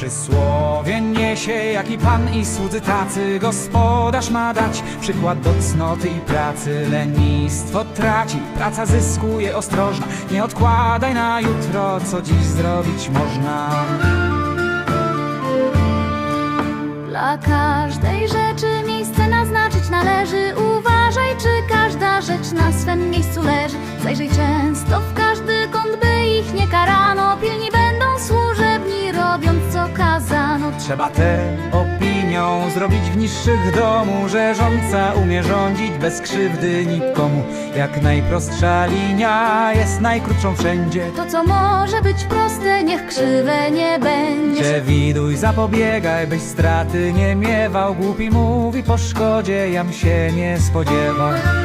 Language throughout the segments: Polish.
Przysłowie niesie, jaki pan i słudzy tacy. Gospodarz ma dać przykład do cnoty i pracy. Lenistwo traci, praca zyskuje ostrożna. Nie odkładaj na jutro, co dziś zrobić można. Dla każdej rzeczy miejsce naznaczyć należy. Uważaj, czy każda rzecz na swym miejscu leży. Zajrzyj często Trzeba tę opinią zrobić w niższych domu Że rządca umie rządzić bez krzywdy nikomu. Jak najprostsza linia jest najkrótszą wszędzie. To, co może być proste, niech krzywe nie będzie. Przewiduj, zapobiegaj, byś straty nie miewał. Głupi mówi po szkodzie, jam się nie spodziewał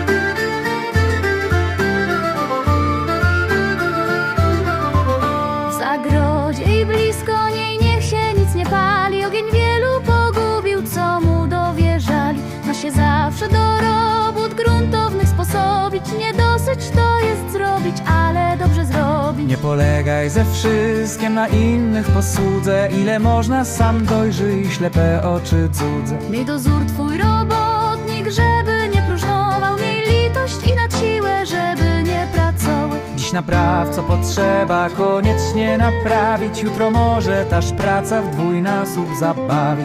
Nie polegaj ze wszystkim na innych posłudze. Ile można sam dojrzyj ślepe oczy cudze. Miej dozór twój robotnik, żeby nie próżnował. Miej litość i nad siłę, żeby nie pracował. Dziś napraw co potrzeba koniecznie naprawić. Jutro może taż praca w dwójnasób zabawić